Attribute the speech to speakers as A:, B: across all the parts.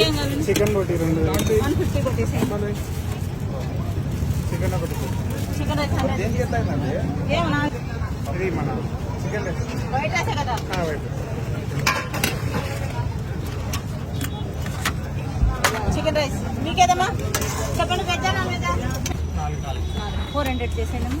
A: Chicken రోటీ రెండు.
B: One fifty కొట్టేసేయండి
A: చికెన్ ఒకటి
B: చికెన్
A: ఇది మన చికెన్ రైస్
B: వైట్ రైసే కదా.
A: ఆ, వైట్
B: చికెన్ రైస్. మీకేదమ్మా? చెప్పండి వెజ్జా ఫోర్ హండ్రెడ్ చేసేయండి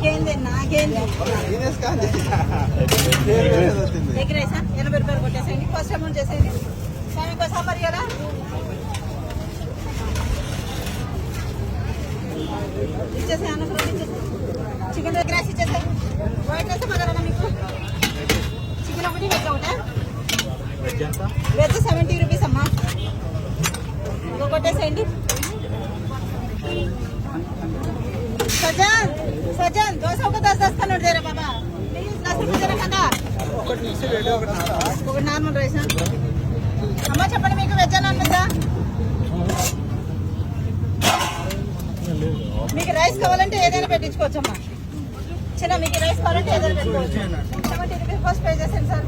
B: నాకేంది నాకేంది? ఎగ్ రైసా ఎనభై రూపాయలు కొట్టేసేయండి. ఫస్ట్ అమౌంట్ చేసేయండి. స్వామి కోసం మరి కదా ఇచ్చేసే అన్నప్పుడు చికెన్ ఎగ్ రైస్ ఇచ్చేసే వైట్ రైస్ మగరన్నా మీకు చికెన్ ఒకటి వెజ్ ఒకటా? వెజ్ సెవెంటీ రూపీస్ అమ్మా. కొట్టేసేయండి.
A: ఒకటి
B: నార్మల్ రైస్? అమ్మ చెప్పండి మీకు వెజ్ నాన్ వెజ్జా మీకు రైస్ కావాలంటే ఏదైనా పెట్టించుకోవచ్చమ్మా. చిన్న మీకు రైస్ కావాలంటే ఏదైనా పెట్టుకోవచ్చు సెవెంటీ రూపీస్ ఫస్ట్ పే చేసాను సార్.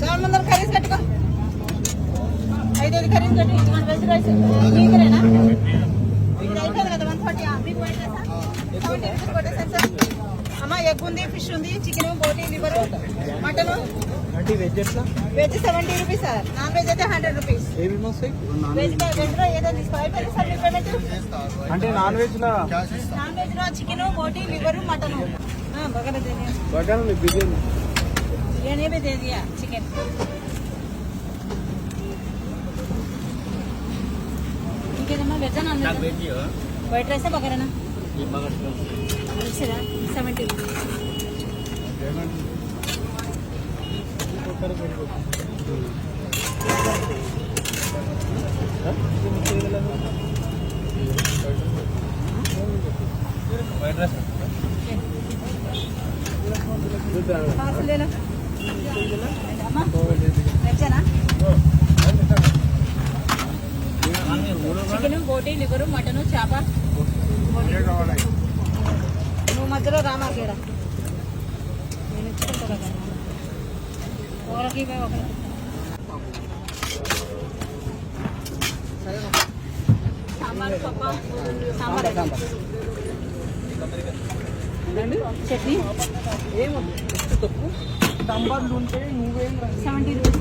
B: చాలా ముందర కర్రీస్ కట్టుకో ఐదైదు కర్రీస్ కట్టి మన వెజ్ రైస్. మీకరేనా మీకు అయిపోయింది కదా వన్ ఫార్టీ మీకు వైట్ సెవెంటీ రూపీస్ కొట్టేసాను సార్. అమ్మ ఎగ్ ఉంది ఫిష్ ఉంది చికెన్ బోటీ లివర్ మటన్
A: అంటే వెజ్ ఎట్లా
B: veg seventy rupees sir non veg అయితే హండ్రెడ్ రూపీస్
A: ఏమేమి వస్తాయి
B: వెజ్ వెజ్ లో ఏదో తీసుకో అయిపోయింది సార్ మీ పేమెంట్
A: అంటే నాన్ వెజ్ లా
B: నాన్ వెజ్ లో చికెన్ బోటీ లివర్ మటన్ బగర దే दिया
A: బగారా బిర్యానీ
B: बिरयानी भी दे दिया chicken ఇంకేదమ్మా veg non veg white rice బగరనా మిక్సరా seventy parcel లేనా చికెన్ బోటీ లివరు మటను చేప. నువ్వు మధ్యలో రామాకేడ నేను ఇచ్చుకుంటా ఒకరికి ఒకరికి సాంబార్ పప్ప సాంబార్ చట్నీ
A: నంబర్లు ఉంటే నువ్వేం
B: సెవెంటీ రూపీస్